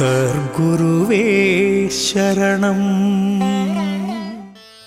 சர்க்குருவே சரணம்.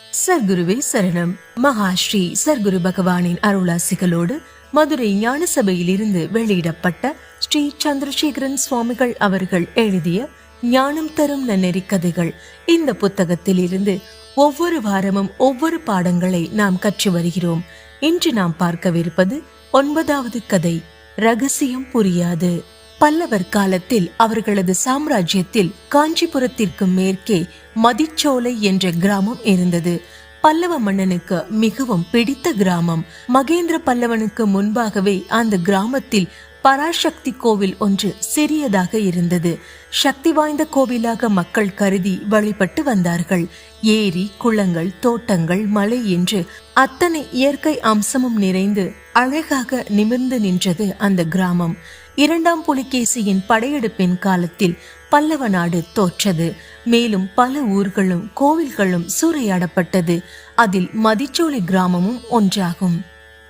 சர்க்குருவே சரணம். மகாஸ்ரீ சர்க்குரு பகவானின் அருளாசிகளோடு மதுரை ஞான சபையிலிருந்து வெளியிடப்பட்ட ஸ்ரீ சந்திரசேகரன் சுவாமிகள் அவர்கள் எழுதிய ஞானம் தரும் நன்னெறி கதைகள். இந்த புத்தகத்தில் இருந்து ஒவ்வொரு வாரமும் ஒவ்வொரு பாடங்களை நாம் கற்று வருகிறோம். இன்று நாம் பார்க்கவிருப்பது ஒன்பதாவது கதை ரகசியம் புரியாது. பல்லவர் காலத்தில் அவர்களது சாம்ராஜ்யத்தில் காஞ்சிபுரத்திற்கு மேற்கே மதிச்சோலை என்ற கிராமம் இருந்தது. பல்லவ மன்னனுக்கு மிகவும் பிடித்த கிராமம். மகேந்திர பல்லவனுக்கு முன்பாகவே அந்த கிராமத்தில் பராசக்தி கோவில் ஒன்று சிறியதாக இருந்தது. சக்தி வாய்ந்த கோவிலாக மக்கள் கருதி வழிபட்டு வந்தார்கள். ஏரி குளங்கள் தோட்டங்கள் மலை என்று அத்தனை இயற்கை அம்சமும் நிறைந்து அழகாக நிமிர்ந்து நின்றது அந்த கிராமம். இரண்டாம் புலிகேசியின் படையெடுப்பின் காலத்தில் பல்லவ நாடு தோற்றது. மேலும் பல ஊர்களும் கோவில்களும் சூறையாடப்பட்டது. அதில் மதிச்சோலை கிராமமும் ஒன்றாகும்.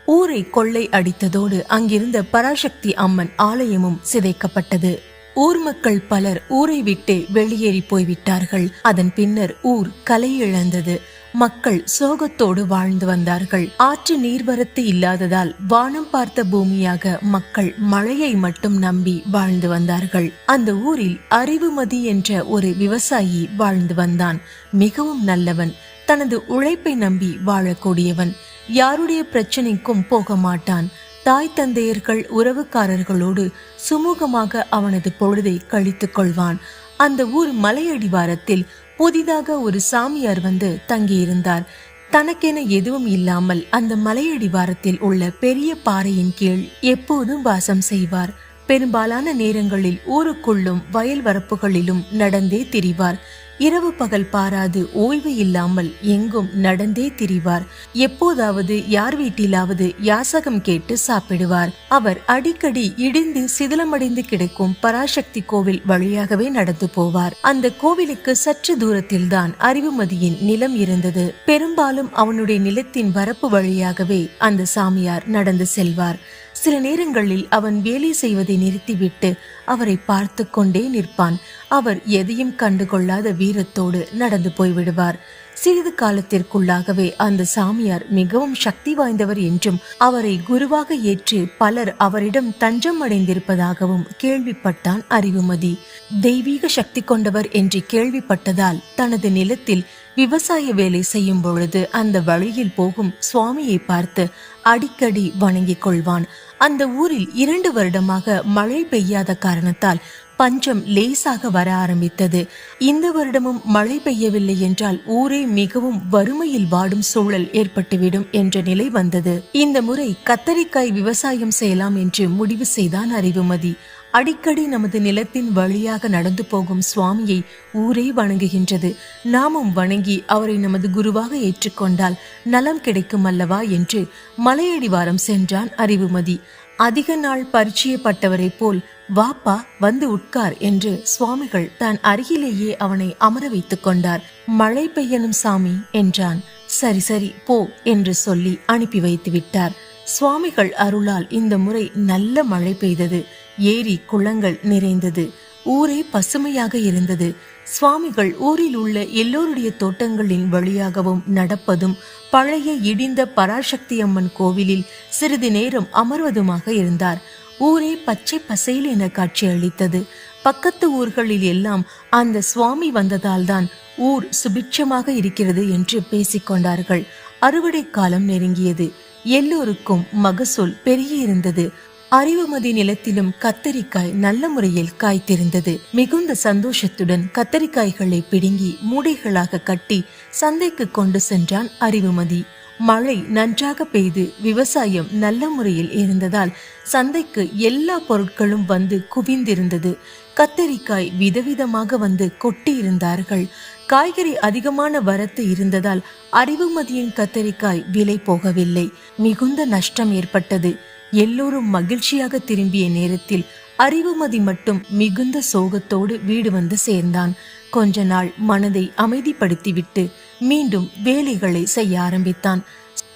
ஊரை கொள்ளை அடித்ததோடு அங்கிருந்த பராசக்தி அம்மன் ஆலயமும் சிதைக்கப்பட்டது. ஊர் மக்கள் பலர் ஊரை விட்டு வெளியேறி போய்விட்டார்கள். அதன் பின்னர் ஊர் கலை இழந்தது மக்கள் சோகத்தோடு வாழ்ந்து வந்தார்கள். ஆற்று நீர்வரத்து இல்லாததால் வானம் பார்த்த பூமியாக மக்கள் மழையை மட்டும் நம்பி வாழ்ந்து வந்தார்கள். அந்த ஊரில் அறிவுமதி என்ற ஒரு விவசாயி வாழ்ந்து வந்தான். மிகவும் நல்லவன் தனது உழைப்பை நம்பி வாழக்கூடியவன். யாருடைய பிரச்சனைக்கும் போக மாட்டான். தாய் தந்தையர்கள் உறவுக்காரர்களோடு சுமூகமாக அவனது பொழுதை கழித்துக் கொள்வான். அந்த ஊர் மலையடிவாரத்தில் புதிதாக ஒரு சாமியார் வந்து தங்கியிருந்தார். தனக்கென எதுவும் இல்லாமல் அந்த மலையடிவாரத்தில் உள்ள பெரிய பாறையின் கீழ் எப்போதும் வாசம் செய்வார். பெரும்பாலான நேரங்களில் ஊருக்குள்ளும் வயல் வரப்புகளிலும் நடந்தே திரிவார். இரவு பகல் பாராது ஓய்வு இல்லாமல் எங்கும் நடந்தே திரிவார். எப்போதாவது யார் வீட்டிலாவது யாசகம் கேட்டு சாப்பிடுவார். அவர் அடிக்கடி இடிந்து சிதிலமடைந்து கிடக்கும் பராசக்தி கோவில் வழியாகவே நடந்து போவார். அந்த கோவிலுக்கு சற்று தூரத்தில்தான் அறிவுமதியின் நிலம் இருந்தது. பெரும்பாலும் அவனுடைய நிலத்தின் வரப்பு வழியாகவே அந்த சாமியார் நடந்து செல்வார். சில நேரங்களில் அவன் வேலை செய்வதை நிறுத்திவிட்டு அவரை பார்த்து கொண்டே நிற்பான். அவர் எதையும் கண்டுகொள்ளாத வீரத்தோடு நடந்து போய்விடுவார். சிறிது காலத்திற்குள்ளாகவே அந்த சாமியார் மிகவும் சக்தி வாய்ந்தவர் என்றும் அவரை குருவாக ஏற்று பலர் அவரிடம் தஞ்சம் அடைந்திருப்பதாகவும் கேள்விப்பட்டான் அறிவுமதி. தெய்வீக சக்தி கொண்டவர் என்று கேள்விப்பட்டதால் தனது நிலத்தில் விவசாய வேலை செய்யும் பொழுது அந்த வழியில் போகும் சுவாமியை பார்த்து அடிக்கடி வணங்கிக் கொள்வான். அந்த ஊரில் இரண்டு வருடமாக மழை பெய்யாத காரணத்தால் பஞ்சம் லேசாக வர ஆரம்பித்தது. இந்த வருடமும் மழை பெய்யவில்லை என்றால் ஊரே மிகவும் வறுமையில் வாடும் சூழல் ஏற்பட்டுவிடும் என்ற நிலை வந்தது. இந்த முறை கத்தரிக்காய் விவசாயம் செய்யலாம் என்று முடிவு செய்தான் அறிவுமதி. அடிக்கடி நமது நிலத்தின் வழியாக நடந்து போகும் சுவாமியை ஊரே வணங்குகின்றது. நாமும் வணங்கி அவரை நமது குருவாக ஏற்றுக்கொண்டால் நலம் கிடைக்கும் அல்லவா என்று மலையடிவாரம் சென்றான் அறிவுமதி. அதிக நாள் பரிச்சயப்பட்டவரை போல் வாப்பா வந்து உட்கார் என்று சுவாமிகள் தன் அருகிலேயே அவனை அமர வைத்துக் கொண்டார். மழை பெய்யணும் சாமி என்றான். சரி சரி போ என்று சொல்லி அனுப்பி வைத்து விட்டார். சுவாமிகள் அருளால் இந்த முறை நல்ல மழை பெய்தது. ஏரி குளங்கள் நிறைந்தது. ஊரே பசுமையாக இருந்தது. சுவாமிகள் ஊரில் உள்ள எல்லோருடைய தோட்டங்களின் வழியாகவும் நடப்பதும் பழைய இடிந்த பராசக்தி அம்மன் கோவிலில் சிறிது நேரம் அமர்வதுமாக இருந்தார். ஊரே பச்சை பசையில் என காட்சி அளித்தது. பக்கத்து ஊர்களில் எல்லாம் அந்த சுவாமி வந்ததால்தான் ஊர் சுபிட்சமாக இருக்கிறது என்று பேசிக்கொண்டார்கள் அறுவடை காலம் நெருங்கியது. எல்லோருக்கும் மகசூல் பெரிய இருந்தது. அறிவுமதி நிலத்திலும் கத்தரிக்காய் நல்ல முறையில் காய்த்திருந்தது. மிகுந்த சந்தோஷத்துடன் கத்தரிக்காய்களை பிடுங்கி மூடைகளாக கட்டி சந்தைக்கு கொண்டு சென்றான் அறிவுமதி. மழை நன்றாக பெய்து விவசாயம் நல்ல முறையில் இருந்ததால் சந்தைக்கு எல்லா பொருட்களும் வந்து குவிந்திருந்தது. கத்தரிக்காய் விதவிதமாக வந்து கொட்டி இருந்தார்கள் காய்கறி அதிகமான வரத்து இருந்ததால் அறிவுமதியின் கத்தரிக்காய் விலை போகவில்லை. மிகுந்த நஷ்டம் ஏற்பட்டது. எல்லோரும் மகிழ்ச்சியாக திரும்பிய நேரத்தில் அறிவுமதி மட்டும் மிகுந்த சோகத்தோடு வீடு வந்து சேர்ந்தான். கொஞ்ச நாள் மனதை அமைதிப்படுத்திவிட்டு மீண்டும் வேலைகளை செய்ய ஆரம்பித்தான்.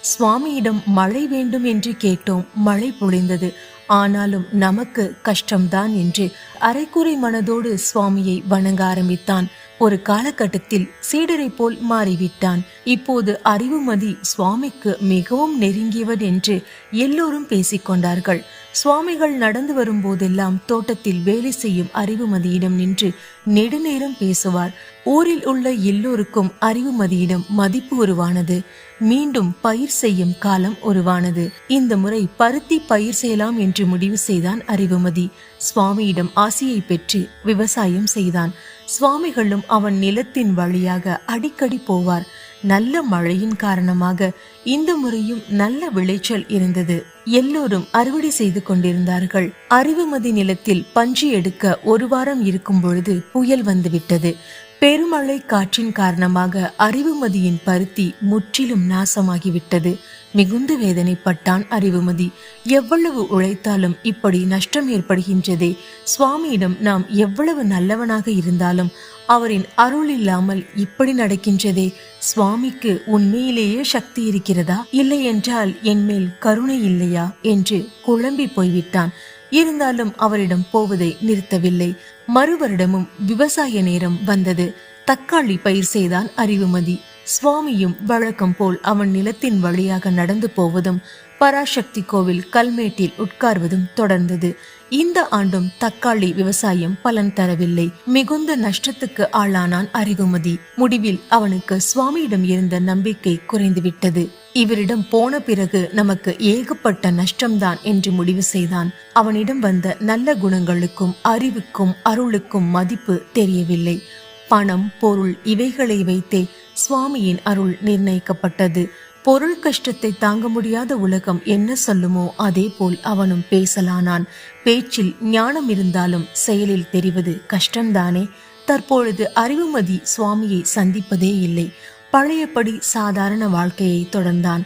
சுவாமியிடம் மழை வேண்டும் என்று கேட்டோம் மழை பொழிந்தது. ஆனாலும் நமக்கு கஷ்டம்தான் என்று அரைக்குறை மனதோடு சுவாமியை வணங்க ஆரம்பித்தான். ஒரு காலகட்டத்தில் சீடரை போல் மாறிவிட்டான். இப்போது அறிவுமதி சுவாமிக்கு மிகவும் நெருங்கியவர் என்று எல்லோரும் பேசிக்கொண்டார்கள் சுவாமிகள் நடந்து வரும்போதெல்லாம் தோட்டத்தில் வேலை செய்யும் அறிவுமதியிடம் நின்று நெடுநேரம் பேசுவார். ஊரில் உள்ள எல்லோருக்கும் அறிவுமதியிடம் மதிப்பு உருவானது. மீண்டும் பயிர் செய்யும் காலம் உருவானது. இந்த முறை பருத்தி பயிர் செய்யலாம் என்று முடிவு செய்தான் அறிவுமதி. சுவாமியிடம் ஆசியை பெற்று விவசாயம் செய்தான். சுவாமிகளும் அவன் நிலத்தின் வழியாக அடிக்கடி போவார். நல்ல மழையின் காரணமாக இந்த முறையும் நல்ல விளைச்சல் இருந்தது. எல்லோரும் அறுவடை செய்து கொண்டிருந்தார்கள். அறிவுமதி நிலத்தில் பஞ்சு எடுக்க ஒரு வாரம் இருக்கும் பொழுது புயல் வந்துவிட்டது. பெருமழை காற்றின் காரணமாக அறிவுமதியின் பருத்தி முற்றிலும் நாசமாகிவிட்டது. மிகுந்த வேதனைப்பட்டான் அறிவுமதி. எவ்வளவு உழைத்தாலும் இப்படி நஷ்டம் ஏற்படுகின்றதே. சுவாமியிடம் நாம் எவ்வளவு நல்லவனாக இருந்தாலும் அவரின் அருள் இல்லாமல் இப்படி நடக்கின்றதே. சுவாமிக்கு உண்மையிலேயே சக்தி இருக்கிறதா? இல்லை என்றால் என்மேல் கருணை இல்லையா? என்று குழம்பி போய்விட்டான். இருந்தாலும் அவரிடம் போவதை நிறுத்தவில்லை. மறுவரிடமும் விவசாய நேரம் வந்தது. தக்காளி பயிர் செய்தான் அறிவுமதி. சுவாமியும் வழக்கம் போல் அவன் நிலத்தின் வழியாக நடந்து போவதும் பராசக்தி கோவில் கல்மேட்டில் உட்கார்வதும் தொடர்ந்தது. இந்த ஆண்டும் தக்காளி விவசாயம் பலன் தரவில்லை. மிகுந்த நஷ்டத்துக்கு ஆளானான் அறிவுமதி முடிவில் அவனுக்கு சுவாமியிடம் இருந்த நம்பிக்கை குறைந்துவிட்டது. இவரிடம் போன பிறகு நமக்கு ஏகப்பட்ட நஷ்டம்தான் என்று முடிவு செய்தான். அவனிடம் வந்த நல்ல குணங்களுக்கும் அறிவுக்கும் அருளுக்கும் மதிப்பு தெரியவில்லை. பணம் பொருள் இவைகளை வைத்தே சுவாமியின் அருள் நிர்ணயிக்கப்பட்டது. பொருள் கஷ்டத்தை தாங்க முடியாத உலகம் என்ன சொல்லுமோ அதே போல் அவனும் பேசலானான். பேச்சில் ஞானம் இருந்தாலும் செயலில் தெரிவது கஷ்டம்தானே. தற்பொழுது அறிவுமதி சுவாமியை சந்திப்பதே இல்லை. பழையபடி சாதாரண வாழ்க்கையை தொடர்ந்தான்.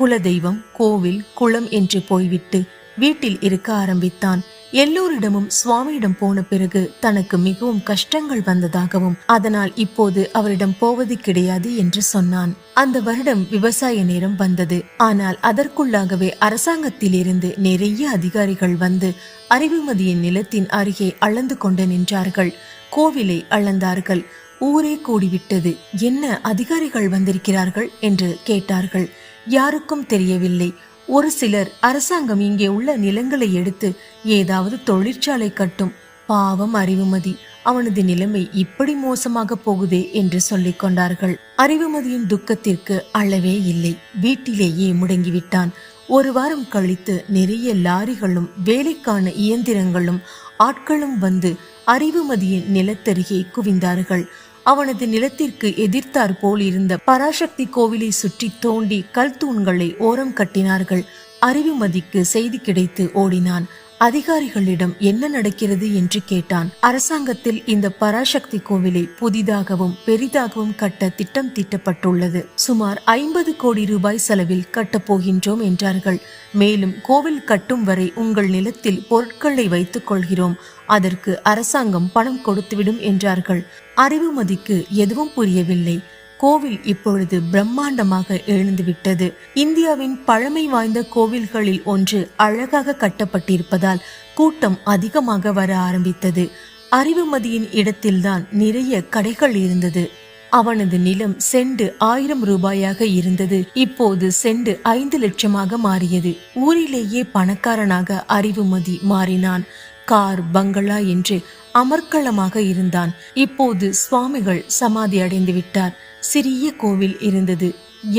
குலதெய்வம் கோவில் குளம் என்று போய்விட்டு வீட்டில் இருக்க ஆரம்பித்தான். எல்லோரிடமும் சுவாமியிடம் போன பிறகு தனக்கு மிகவும் கஷ்டங்கள் வந்ததாகவும் அதனால் இப்போது அவரிடம் போவது கிடையாது என்று சொன்னான். அந்த வருடம் விவசாய நேரம் வந்தது. ஆனால் அதற்குள்ளாகவே அரசாங்கத்திலிருந்து நிறைய அதிகாரிகள் வந்து அறிவுமதியின் நிலத்தின் அருகே அளந்து கொண்டு நின்றார்கள். கோவிலை அளந்தார்கள். ஊரே கூடிவிட்டது. என்ன அதிகாரிகள் வந்திருக்கிறார்கள் என்று கேட்டார்கள். யாருக்கும் தெரியவில்லை. ஒரு சிலர் அரசாங்கம் இங்கே உள்ள நிலங்களை எடுத்து ஏதாவது தொழிற்சாலை கட்டும். பாவம் அறிவுமதி. அவனது நிலைமை இப்படி மோசமாக போகுதே என்று சொல்லிக் கொண்டார்கள். அறிவுமதியின் துக்கத்திற்கு அளவே இல்லை. வீட்டிலேயே முடங்கிவிட்டான். ஒரு வாரம் கழித்து நிறைய லாரிகளும் வேலைக்கான இயந்திரங்களும் ஆட்களும் வந்து அறிவுமதியின் நிலத்தருகே குவிந்தார்கள். அவனது நிலத்திற்கு எதிர்த்தார் போல் இருந்த பராசக்தி கோவிலை சுற்றி தோண்டி கல் தூண்களை ஓரம் கட்டினார்கள். அறிவுமதிக்கு செய்தி கிடைத்து ஓடினான். அதிகாரிகளிடம் என்ன நடக்கிறது என்று கேட்டான். அரசாங்கத்தில் இந்த பராசக்தி கோவிலை புதிதாகவும் பெரிதாகவும் கட்ட திட்டம் தீட்டப்பட்டுள்ளது. சுமார் ஐம்பது கோடி ரூபாய் செலவில் கட்டப் போகின்றோம் என்றார்கள். மேலும் கோவில் கட்டும் வரை உங்கள் நிலத்தில் பொருட்களை வைத்துக் கொள்கிறோம். அதற்கு அரசாங்கம் பணம் கொடுத்துவிடும் என்றார்கள். அறிவுமதிக்கு எதுவும் புரியவில்லை. கோவில் இப்பொழுது பிரம்மாண்டமாக எழுந்துவிட்டது. இந்தியாவின் பழமை வாய்ந்த கோவில்களில் ஒன்று அழகாக கட்டப்பட்டிருப்பதால் கூட்டம் அதிகமாக வர ஆரம்பித்தது. அறிவுமதியின் இடத்தில்தான் நிறைய கடைகள் இருந்தது. அவனது நிலம் செண்டு ஆயிரம் ரூபாயாக இருந்தது. இப்போது செண்டு ஐந்து லட்சமாக மாறியது. ஊரிலேயே பணக்காரனாக அறிவுமதி மாறினான். கார் பங்களா என்று அமர்க்களமாக இருந்தான். இப்போது சுவாமிகள் சமாதி அடைந்து விட்டார் சிறிய கோவில் இருந்தது.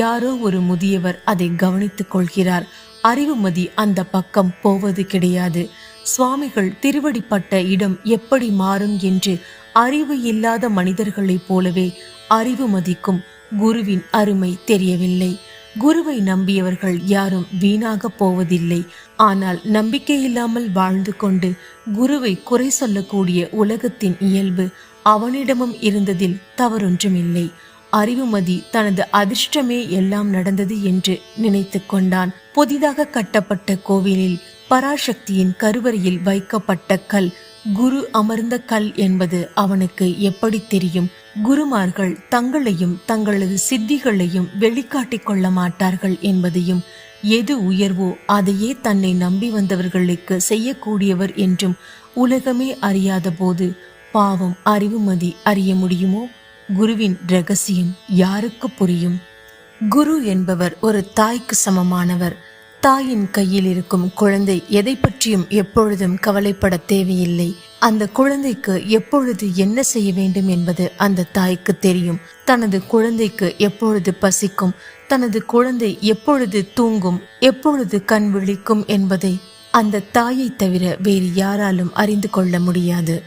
யாரோ ஒரு முதியவர் அதை கவனித்துக் கொள்கிறார். அறிவுமதி அந்த பக்கம் போவது கிடையாது. சுவாமிகள் திருவடிப்பட்ட இடம் எப்படி மாறும் என்று அறிவு இல்லாத மனிதர்களைப் போலவே அறிவுமதிக்கும் குருவின் அருமை தெரியவில்லை. குருவை நம்பியவர்கள் யாரும் வீணாக போவதில்லை. ஆனால் நம்பிக்கை இல்லாமல் வாழ்ந்து கொண்டு குருவை குறை சொல்லக்கூடிய உலகத்தின் இயல்பு அவனிடமும் இருந்ததில் தவறொன்றுமில்லை. அறிவுமதி தனது அதிர்ஷ்டமே எல்லாம் நடந்தது என்று நினைத்து கொண்டான். புதிதாக கட்டப்பட்ட கோவிலில் பராசக்தியின் கருவறையில் வைக்கப்பட்ட கல் குரு அமர்ந்த கல் என்பது அவனுக்கு எப்படி தெரியும்? குருமார்கள் தங்களையும் தங்களது சித்திகளையும் வெளிக்காட்டிக் கொள்ள மாட்டார்கள் என்பதையும் எது உயர்வோ அதையே தன்னை நம்பி வந்தவர்களுக்கு செய்யக்கூடியவர் என்றும் உலகமே அறியாத போது பாவம் அறிவுமதி அறிய முடியுமோ? குருவின் ரகசியம் யாருக்கு புரியும்? குரு என்பவர் ஒரு தாய்க்கு சமமானவர். தாயின் கையில் இருக்கும் குழந்தை எதை பற்றியும் எப்பொழுதும் கவலைப்பட தேவையில்லை. அந்த குழந்தைக்கு எப்பொழுது என்ன செய்ய வேண்டும் என்பது அந்த தாய்க்கு தெரியும். தனது குழந்தைக்கு எப்பொழுது பசிக்கும்? தனது குழந்தை எப்பொழுது தூங்கும்? எப்பொழுது கண் விழிக்கும் என்பதை அந்த தாயை தவிர வேறு யாராலும் அறிந்து கொள்ள முடியாது.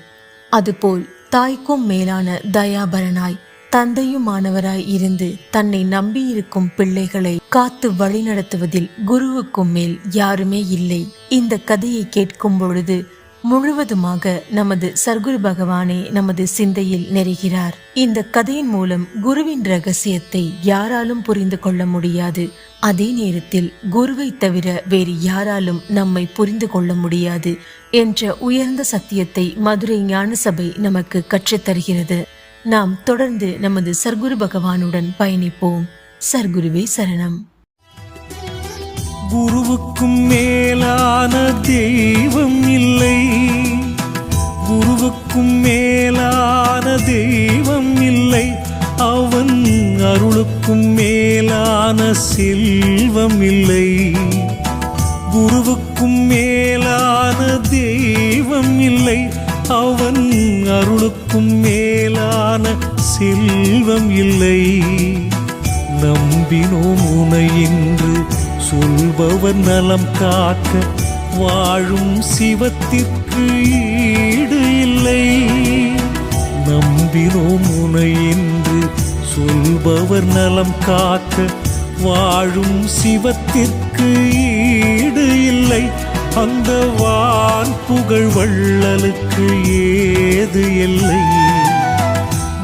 அதுபோல் தாய்க்கும் மேலான தயாபரனாய். தந்தையுமானவராய் இருந்து தன்னை நம்பியிருக்கும் பிள்ளைகளை காத்து வழிநடத்துவதில் குருவுக்கும் மேல் யாருமே இல்லை. இந்த கதையை கேட்கும் பொழுது முழுவதுமாக நமது சர்க்குரு பகவானே நமது சிந்தையில் நெருகிறார். இந்த கதையின் மூலம் குருவின் ரகசியத்தை யாராலும் புரிந்து கொள்ள முடியாது. அதே நேரத்தில் குருவை தவிர வேறு யாராலும் நம்மை புரிந்து கொள்ள முடியாது என்ற உயர்ந்த சத்தியத்தை மதுரை ஞான சபை நமக்கு கற்றுத்தருகிறது. நாம் தொடர்ந்து நமது சர்க்குரு பகவானுடன் பயணிப்போம். சர்க்குருவே சரணம். குருவுக்கும் மேலான தெய்வம் இல்லை. குருவுக்கும் மேலான தெய்வம் இல்லை. அவன் அருளுக்கும் மேலான செல்வம் இல்லை. குருவுக்கும் மேலான தெய்வம் இல்லை. அவன் அருளுக்கும் மேலான செல்வம் இல்லை. நம்பினோம் உனை என்று சொல்பவர் நலம் காக்க வாழும் சிவத்திற்கு ஈடு இல்லை. நம்பினோம் உனை என்று சொல்பவர் நலம் காக்க வாழும் சிவத்திற்கு ஈடு இல்லை. அந்த வான் புகழ் வள்ளலுக்கு ஏது இல்லை.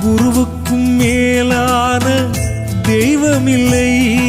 குருவுக்கும் மேலான தெய்வமில்லை.